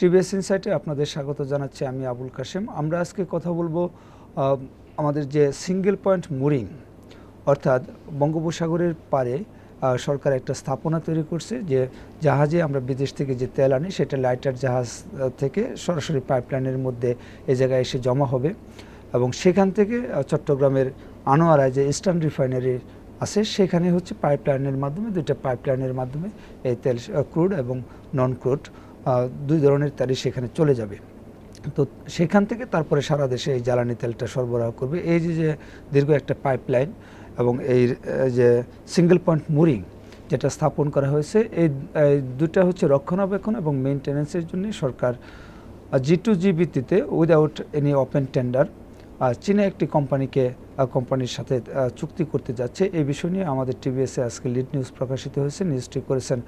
TVS ইনসাইটে আপনাদের স্বাগত জানাচ্ছি আমি আবুল কাশেম। আমরা আজকে কথা বলব আমাদের যে সিঙ্গেল পয়েন্ট মুরিং অর্থাৎ বঙ্গোপসাগরের পারে সরকার একটা স্থাপনা তৈরি করছে যে জাহাজে আমরা বিদেশ থেকে যে তেল আনি, সেটা লাইটার জাহাজ থেকে সরাসরি পাইপলাইনের মধ্যে এ জায়গায় এসে জমা হবে এবং সেখান থেকে চট্টগ্রামের আনোয়ারায় যে ইস্টার্ন রিফাইনারি আছে, সেখানে হচ্ছে পাইপলাইনের মাধ্যমে, দুইটা পাইপলাইনের মাধ্যমে এই তেল ক্রুড এবং নন ক্রুড দুই ধরনের তেলই সেখানে চলে যাবে। তো সেখান থেকে তারপরে সারা দেশে এই জ্বালানি তেলটা সরবরাহ করবে। এই যে যে দীর্ঘ একটা পাইপলাইন এবং এই যে সিঙ্গেল পয়েন্ট মুরিং যেটা স্থাপন করা হয়েছে, এই এই দুটা হচ্ছে রক্ষণাবেক্ষণ এবং মেনটেন্যান্সের জন্য সরকার জি টু জি ভিত্তিতে উইদাউট এনি ওপেন টেন্ডার চীনা একটি কোম্পানিকে কোম্পানির সাথে চুক্তি করতে যাচ্ছে। এই বিষয় নিয়ে আমাদের টিভিএসে আজকে লিড নিউজ প্রকাশিত হয়েছে। নিউজটি করেছেন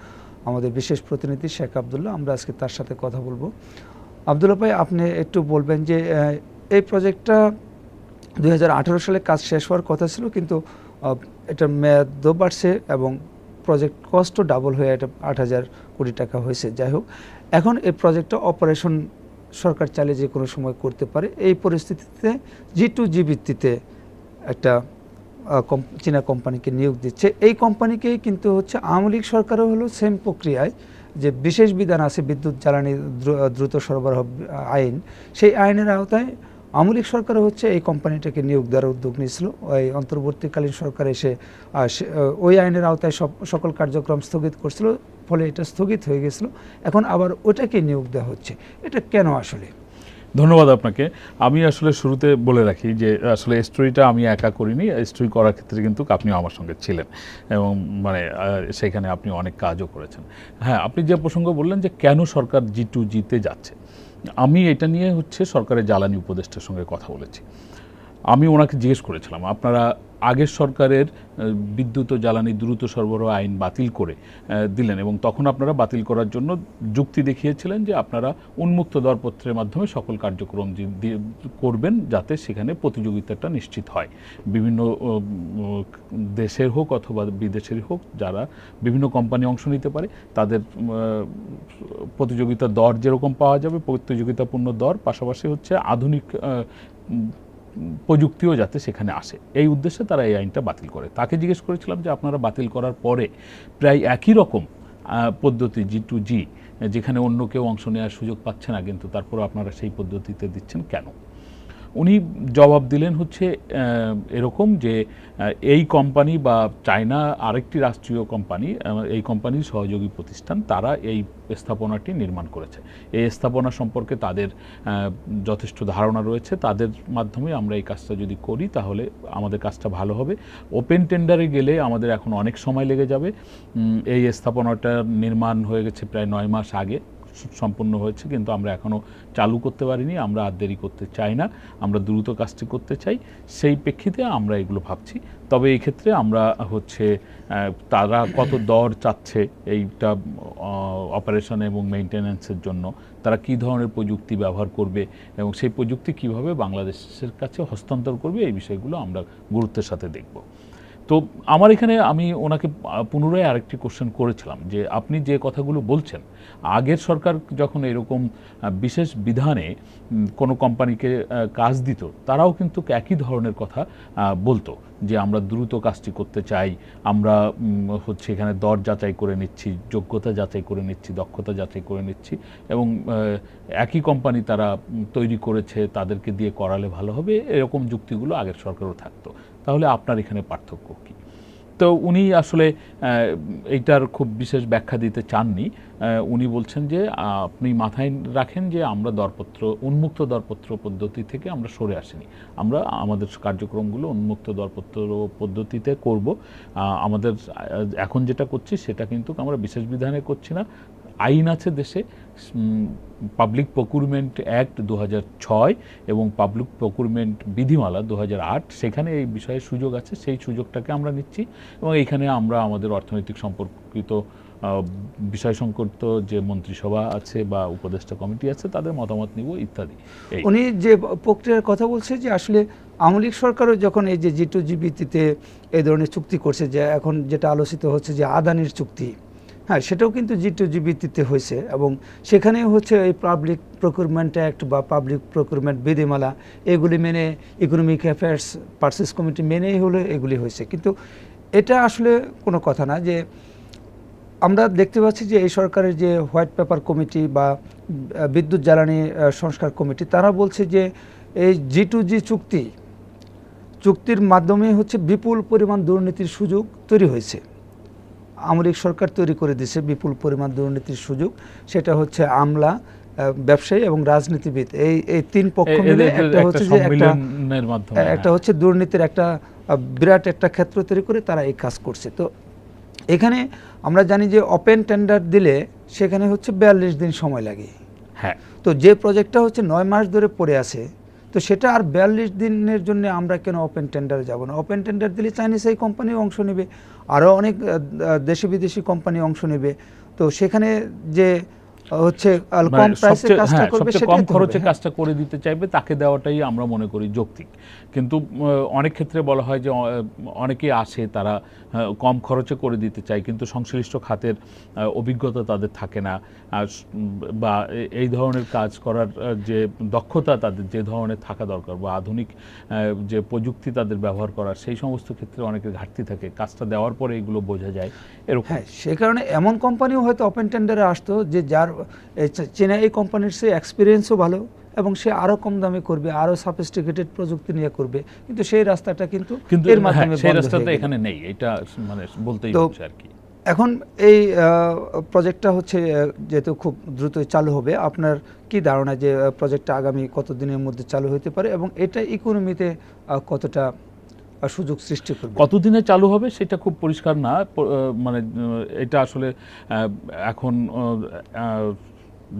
আমাদের বিশেষ প্রতিনিধি শেখ আবদুল্লাহ, আমরা আজকে তার সাথে কথা বলব। আবদুল্লাহ ভাই, আপনি একটু বলবেন যে এই প্রজেক্টটা দু হাজার আঠারো সালে কাজ শেষ হওয়ার কথা ছিল, কিন্তু এটার মেয়াদও বাড়ছে এবং প্রজেক্ট কস্টও ডাবল হয়ে এটা আট হাজার কোটি টাকা হয়েছে। যাই হোক, এখন এই প্রজেক্টটা অপারেশন সরকার চাইলে যে কোনো সময় করতে পারে, এই পরিস্থিতিতে জি টু জি ভিত্তিতে একটা চীনা কোম্পানিকে নিয়োগ দিচ্ছে। এই কোম্পানিকেই কিন্তু হচ্ছে আওয়ামী লীগ সরকারও হলো সেম প্রক্রিয়ায় যে বিশেষ বিধান আছে বিদ্যুৎ, জ্বালানি দ্রুত সরবরাহ, আইন। সেই আইনের আওতায় আওয়ামী লীগ সরকারও হচ্ছে এই কোম্পানিটাকে নিয়োগ দেওয়ার উদ্যোগ নিয়েছিল। ওই অন্তর্বর্তীকালীন সরকার এসে ওই আইনের আওতায় সব, সকল কার্যক্রম স্থগিত করছিল, ফলে এটা স্থগিত হয়ে গেছিল। এখন আবার ওটাকে নিয়োগ দেওয়া হচ্ছে। এটা কেন আসলে? ধন্যবাদ আপনাকে। আমি আসলে শুরুতে বলে রাখি যে, আসলে স্টোরিটা আমি একা করিনি। স্টোরি করার ক্ষেত্রে কিন্তু আপনিও আমার সঙ্গে ছিলেন এবং মানে সেখানে আপনি অনেক কাজও করেছেন। হ্যাঁ আপনি যে প্রসঙ্গ বললেন যে, কেন সরকার জি টু জিতে যাচ্ছে? আমি এটা নিয়ে হচ্ছে সরকারের জ্বালানি উপদেষ্টার সঙ্গে কথা বলেছি। আমি ওনাকে জিজ্ঞেস করেছিলাম, আপনারা আগের সরকারের বিদ্যুৎ ও জ্বালানি দ্রুত সরবরাহ আইন বাতিল করে দিলেন এবং তখন আপনারা বাতিল করার জন্য যুক্তি দেখিয়েছিলেন যে আপনারা উন্মুক্ত দরপত্রের মাধ্যমে সকল কার্যক্রম করবেন যাতে সেখানে প্রতিযোগিতাটা নিশ্চিত হয়। বিভিন্ন দেশের হোক অথবা বিদেশের হোক, যারা বিভিন্ন কোম্পানি অংশ নিতে পারে, তাদের প্রতিযোগিতার দর যেরকম পাওয়া যাবে, প্রতিযোগিতাপূর্ণ দর, পাশাপাশি হচ্ছে আধুনিক প্রযুক্তিও যাতে সেখানে আসে। এই উদ্দেশ্যে তারা এই আইনটা বাতিল করে। তাকে জিজ্ঞেস করেছিলাম যে আপনারা বাতিল করার পরে প্রায় একই রকম পদ্ধতি জি টু জি যেখানে অন্য কেউ অংশ নেওয়ার সুযোগ পাচ্ছে না, কিন্তু তারপরে আপনারা সেই পদ্ধতিতে দিচ্ছেন কেন? উনি জবাব দিলেন হচ্ছে এরকম যে এই কোম্পানি বা চায়না আরেকটি রাষ্ট্রীয় কোম্পানি এই কোম্পানির সহযোগী প্রতিষ্ঠান, তারা এই স্থাপনাটি নির্মাণ করেছে। এই স্থাপনা সম্পর্কে তাদের যথেষ্ট ধারণা রয়েছে। তাদের মাধ্যমে আমরা এই কাজটা যদি করি, তাহলে আমাদের কাজটা ভালো হবে। ওপেন টেন্ডারে গেলে আমাদের এখন অনেক সময় লেগে যাবে। এই স্থাপনাটার নির্মাণ হয়ে গেছে প্রায় নয় মাস আগে। সম্পূর্ণ হয়েছে, কিন্তু আমরা এখনও চালু করতে পারিনি, আমরা আর দেরি করতে চাই না, আমরা দ্রুত কাজটি করতে চাই, সেই প্রেক্ষিতে আমরা এগুলো ভাবছি। তবে এই ক্ষেত্রে আমরা হচ্ছে তারা কত দর চাচ্ছে এইটা অপারেশন এবং মেনটেন্যান্সের জন্য, তারা কী ধরনের প্রযুক্তি ব্যবহার করবে এবং সেই প্রযুক্তি কীভাবে বাংলাদেশের কাছে হস্তান্তর করবে, এই বিষয়গুলো আমরা গুরুত্বের সাথে দেখব। তো আমার এখানে আমি ওনাকে পুনরায় আরেকটি কোশ্চেন করেছিলাম যে আপনি যে কথাগুলো বলছেন, আগের সরকার যখন এরকম বিশেষ বিধানে কোনো কোম্পানিকে কাজ দিত, তারাও কিন্তু একই ধরনের কথা বলতো যে আমরা দ্রুত কাজটি করতে চাই, আমরা হচ্ছে এখানে দর যাচাই করে নিচ্ছি, যোগ্যতা যাচাই করে নিচ্ছি, দক্ষতা যাচাই করে নিচ্ছি এবং একই কোম্পানি তারা তৈরি করেছে, তাদেরকে দিয়ে করালে ভালো হবে, এরকম যুক্তিগুলো আগের সরকারও থাকতো। তাহলে আপনার এখানে পার্থক্য কী? তো উনি আসলে এইটার খুব বিশেষ ব্যাখ্যা দিতে চাননি। উনি বলছেন যে, আপনি মাথায় রাখেন যে, আমরা দরপত্র, উন্মুক্ত দরপত্র পদ্ধতি থেকে আমরা সরে আসিনি। আমরা আমাদের কার্যক্রমগুলো উন্মুক্ত দরপত্র পদ্ধতিতে করব। আমাদের এখন যেটা করছি, সেটা কিন্তু আমরা বিশেষ বিধানে করছি না। আইন আছে দেশে পাবলিক প্রকুরমেন্ট অ্যাক্ট দু এবং পাবলিক প্রকুরমেন্ট বিধিমালা দু হাজার আট, সেখানে এই বিষয়ে সুযোগ আছে, সেই সুযোগটাকে আমরা নিচ্ছি এবং এইখানে আমরা আমাদের অর্থনৈতিক সম্পর্কিত বিষয় সংক্রান্ত যে মন্ত্রিসভা আছে বা উপদেষ্টা কমিটি আছে, তাদের মতামত নিব ইত্যাদি। উনি যে প্রক্রিয়ার কথা বলছে যে আসলে আওয়ামী লীগ সরকারও যখন এই যে জি টু জি ভিত্তিতে এই ধরনের চুক্তি করছে যে এখন যেটা আলোচিত হচ্ছে যে আদানির চুক্তি হ্যাঁ সেটাও কিন্তু জি টু জি ভিত্তিতে হয়েছে এবং সেখানে হচ্ছে এই পাবলিক প্রকুরমেন্ট অ্যাক্ট বা পাবলিক প্রকুরমেন্ট বিধিমালা এগুলি মেনে ইকোনমিক অ্যাফেয়ার্স পার্সেস কমিটি মেনেই হলে এগুলি হয়েছে। কিন্তু এটা আসলে কোনো কথা না যে আমরা দেখতে পাচ্ছি যে এই সরকারের যে হোয়াইট পেপার কমিটি বা বিদ্যুৎ জ্বালানি সংস্কার কমিটি তারা বলছে যে এই জি টু জি চুক্তি, চুক্তির মাধ্যমে হচ্ছে বিপুল পরিমাণ দুর্নীতির সুযোগ তৈরি হয়েছে। আমরিক সরকার তৈরি করে দিয়েছে বিপুল পরিমাণ দুর্নীতির সুযোগ। সেটা হচ্ছে আমলা ব্যবসায়ী এবং রাজনীতিবিদ। এই এই তিন পক্ষ মিলে একটা হচ্ছে যে একটা মাধ্যমে একটা হ্যাঁ। হচ্ছে দুর্নীতির একটা বিরাট একটা ক্ষেত্র তৈরি করে তারা এই কাজ করছে। তো এখানে আমরা জানি যে ওপেন টেন্ডার দিলে সেখানে হচ্ছে বিয়াল্লিশ দিন সময় লাগে। হ্যাঁ। তো যে প্রজেক্টটা হচ্ছে নয় মাস ধরে পড়ে আছে তো সেটা আর বিয়াল্লিশ দিনের জন্য আমরা কেন ওপেন টেন্ডারে যাব না? ওপেন টেন্ডার দিলে চাইনিজ এই কোম্পানি অংশ নেবে। আরও অনেক দেশি বিদেশি কোম্পানি অংশ নেবে। তো সেখানে যে হচ্ছে কম মানে প্রাইসে কাজটা হ্যাঁ, করবে সেটাই কম খরচে হ্যাঁ। কাজটা করে দিতে চাইবে তাকে দেওয়াটাই আমরা মনে করি যৌক্তিক। কিন্তু অনেক ক্ষেত্রে বলা হয় যে অনেকে আসে তারা কম খরচে করে দিতে চায় কিন্তু সংশ্লিষ্ট খাতের অভিজ্ঞতা তাদের থাকে না। বা এই ধরনের কাজ করার যে দক্ষতা তাদের যে ধরনের থাকা দরকার বা আধুনিক যে প্রযুক্তি তাদের ব্যবহার করার সেই সমস্ত ক্ষেত্রে অনেকের ঘাটতি থাকে। কাজটা দেওয়ার পরে এগুলো বোঝা যায় এরকম। হ্যাঁ সে কারণে এমন কোম্পানিও হয়তো ওপেন টেন্ডারে আসতো যে যার চীনা এই কোম্পানির সে এক্সপিরিয়েন্সও ভালো এবং সে আরও কম দামে করবে আরও সাফিস্টিকেটেড প্রযুক্তি নিয়ে করবে। কিন্তু সেই রাস্তাটা কিন্তু এর হ্যাঁ, মাধ্যমে সেই রাস্তাটা এখানে নেই এটা মানে বলতেই হচ্ছে আর কি। এখন এই প্রজেক্টটা হচ্ছে যেহেতু খুব দ্রুতই চালু হবে আপনার কি ধারণা যে প্রজেক্টটা আগামী কতদিনের মধ্যে চালু হতে পারে এবং এটা ইকোনমিতে কতটা সুযোগ সৃষ্টি করবে। কতদিনে চালু হবে সেটা খুব পরিষ্কার না মানে এটা আসলে এখন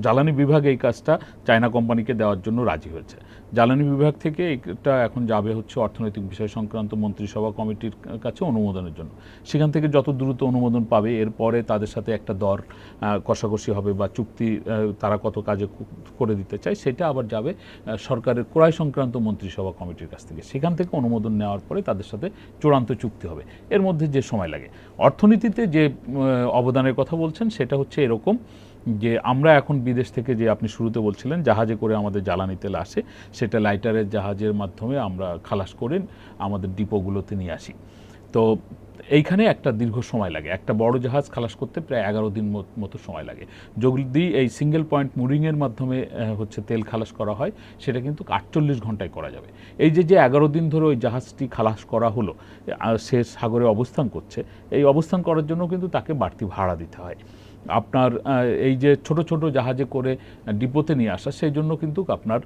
জ্বালানি বিভাগ এই কাজটা চায়না কোম্পানিকে দেওয়ার জন্য রাজি হয়েছে। জ্বালানি বিভাগ থেকে এটা এখন যাবে হচ্ছে অর্থনৈতিক বিষয় সংক্রান্ত মন্ত্রিসভা কমিটির কাছে অনুমোদনের জন্য। সেখান থেকে যত দ্রুত অনুমোদন পাবে এরপরে তাদের সাথে একটা দর কষাকষি হবে বা চুক্তি তারা কত কাজে করে দিতে চায়, সেটা আবার যাবে সরকারের ক্রয় সংক্রান্ত মন্ত্রিসভা কমিটির কাছ থেকে। সেখান থেকে অনুমোদন নেওয়ার পরে তাদের সাথে চূড়ান্ত চুক্তি হবে। এর মধ্যে যে সময় লাগে। অর্থনীতিতে যে অবদানের কথা বলছেন, সেটা হচ্ছে এরকম যে আমরা এখন বিদেশ থেকে যে আপনি শুরুতে বলছিলেন, জাহাজে করে আমাদের জ্বালানি তেল আসে, সেটা লাইটারের জাহাজের মাধ্যমে আমরা খালাস করে আমাদের ডিপোগুলোতে নিয়ে আসি। তো এইখানে একটা দীর্ঘ সময় লাগে। একটা বড় জাহাজ খালাস করতে প্রায় এগারো দিন মতো সময় লাগে। যদি এই সিঙ্গেল পয়েন্ট মুরিংয়ের মাধ্যমে হচ্ছে তেল খালাস করা হয়, সেটা কিন্তু আটচল্লিশ ঘন্টায় করা যাবে। এই যে যে এগারো দিন ধরে ওই জাহাজটি খালাস করা হলো সে সাগরে অবস্থান করছে, এই অবস্থান করার জন্য কিন্তু তাকে বাড়তি ভাড়া দিতে হয়। আপনার এই যে ছোট ছোট জাহাজে করে ডিপোতে নিয়ে আসা, সেই জন্য কিন্তু আপনার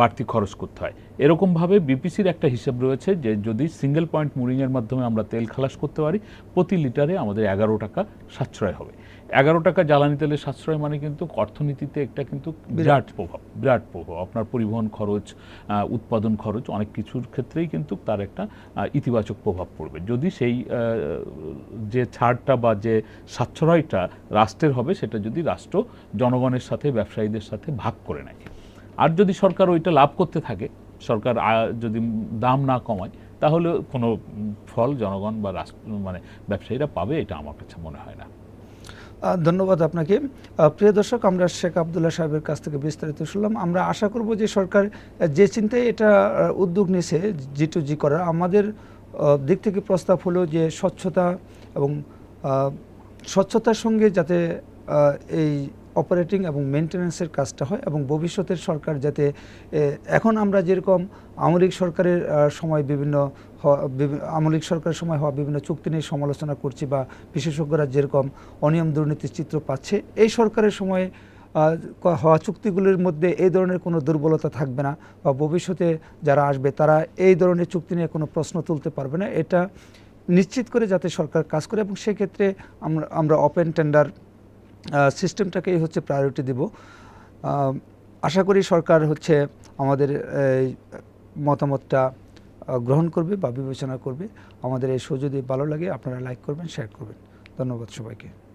বাড়তি খরচ করতে হয়। এরকমভাবে বিপিসির একটা হিসেব রয়েছে যে যদি সিঙ্গেল পয়েন্ট মুরিংয়ের মাধ্যমে আমরা তেল খালাস করতে পারি, প্রতি লিটারে আমাদের এগারো টাকা সাশ্রয় হবে। এগারো টাকা জ্বালানি তেলের সাশ্রয় মানে কিন্তু অর্থনীতিতে একটা কিন্তু বিরাট। প্রভাব বিরাট প্রভাব। আপনার পরিবহন খরচ উৎপাদন খরচ অনেক কিছুর ক্ষেত্রেই কিন্তু তার একটা ইতিবাচক প্রভাব পড়বে। যদি সেই যে ছাড়টা বা যে সাশ্রয়টা রাষ্ট্রের হবে সেটা যদি রাষ্ট্র জনগণের সাথে ব্যবসায়ীদের সাথে ভাগ করে নেয়। আর যদি সরকার ওইটা লাভ করতে থাকে সরকার যদি দাম না কমায় তাহলে কোনো ফল জনগণ বা রাষ্ট্র মানে ব্যবসায়ীরা পাবে এটা আমার কাছে মনে হয় না। ধন্যবাদ আপনাকে। প্রিয় দর্শক, আমরা শেখ আবদুল্লাহ সাহেবের কাছ থেকে বিস্তারিত শুনলাম। আমরা আশা করব যে সরকার যে চিন্তায় এটা উদ্যোগ নিয়েছে, জি টু জি করার, আমাদের দিক থেকে প্রস্তাব হলো যে স্বচ্ছতা এবং স্বচ্ছতার সঙ্গে যাতে এই অপারেটিং এবং মেনটেন্যান্সের কাজটা হয় এবং ভবিষ্যতের সরকার যাতে এখন আমরা যেরকম আমলিক সরকারের সময় বিভিন্ন আমলিক সরকারের সময় হওয়া বিভিন্ন চুক্তি নিয়ে সমালোচনা করছি বা বিশেষজ্ঞরা যেরকম অনিয়ম দুর্নীতির চিত্র পাচ্ছে, এই সরকারের সময়ে হওয়া চুক্তিগুলির মধ্যে এই ধরনের কোনো দুর্বলতা থাকবে না বা ভবিষ্যতে যারা আসবে তারা এই ধরনের চুক্তি নিয়ে কোনো প্রশ্ন তুলতে পারবে না। এটা নিশ্চিত করে যাতে সরকার কাজ করে এবং সেক্ষেত্রে আমরা আমরা ওপেন টেন্ডার সিস্টেমটাকেই হচ্ছে প্রায়োরিটি দেব। আশা করি সরকার হচ্ছে আমাদের মতামতটা গ্রহণ করবে বা বিবেচনা করবে। আমাদের এই শো যদি ভালো লাগে, আপনারা লাইক করবেন শেয়ার করবেন। ধন্যবাদ সবাইকে।